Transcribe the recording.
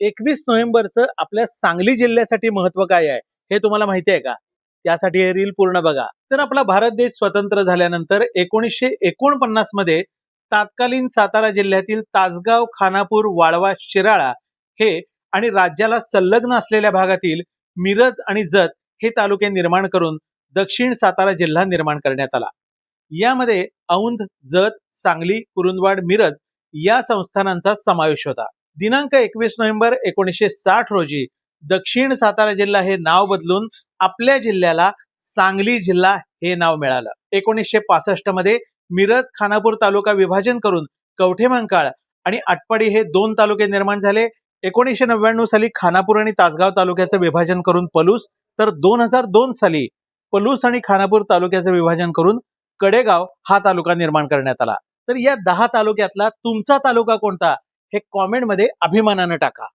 एकवीस नोव्हेंबरचं आपल्या सांगली जिल्ह्यासाठी महत्त्व काय आहे हे तुम्हाला माहिती आहे का? त्यासाठी हे रील पूर्ण बघा. तर आपला भारत देश स्वतंत्र झाल्यानंतर एकोणीसशे एकोणपन्नासमध्ये तात्कालीन सातारा जिल्ह्यातील तासगाव खानापूर वाळवा शिराळा हे आणि राज्याला संलग्न असलेल्या भागातील मिरज आणि जत हे तालुके निर्माण करून दक्षिण सातारा जिल्हा निर्माण करण्यात आला. यामध्ये औंध जत सांगली कुरुंदवाड मिरज या संस्थानांचा समावेश होता. दिनांक एकवीस नोव्हेंबर एकोणीसशे साठ रोजी दक्षिण सातारा जिल्हा हे नाव बदलून आपल्या जिल्ह्याला सांगली जिल्हा हे नाव मिळालं. एकोणीसशे पासष्टमध्ये मिरज खानापूर तालुका विभाजन करून कवठेमंकाळ आणि आटपाडी हे दोन तालुके निर्माण झाले. एकोणीसशे नव्याण्णव साली खानापूर आणि तासगाव तालुक्याचं विभाजन करून पलूस तर दोन हजार दोन साली पलूस आणि खानापूर तालुक्याचं विभाजन करून कडेगाव हा तालुका निर्माण करण्यात आला. तर या दहा तालुक्यातला तुमचा तालुका कोणता? हे कॉमेंटमध्ये अभिमानानं टाका.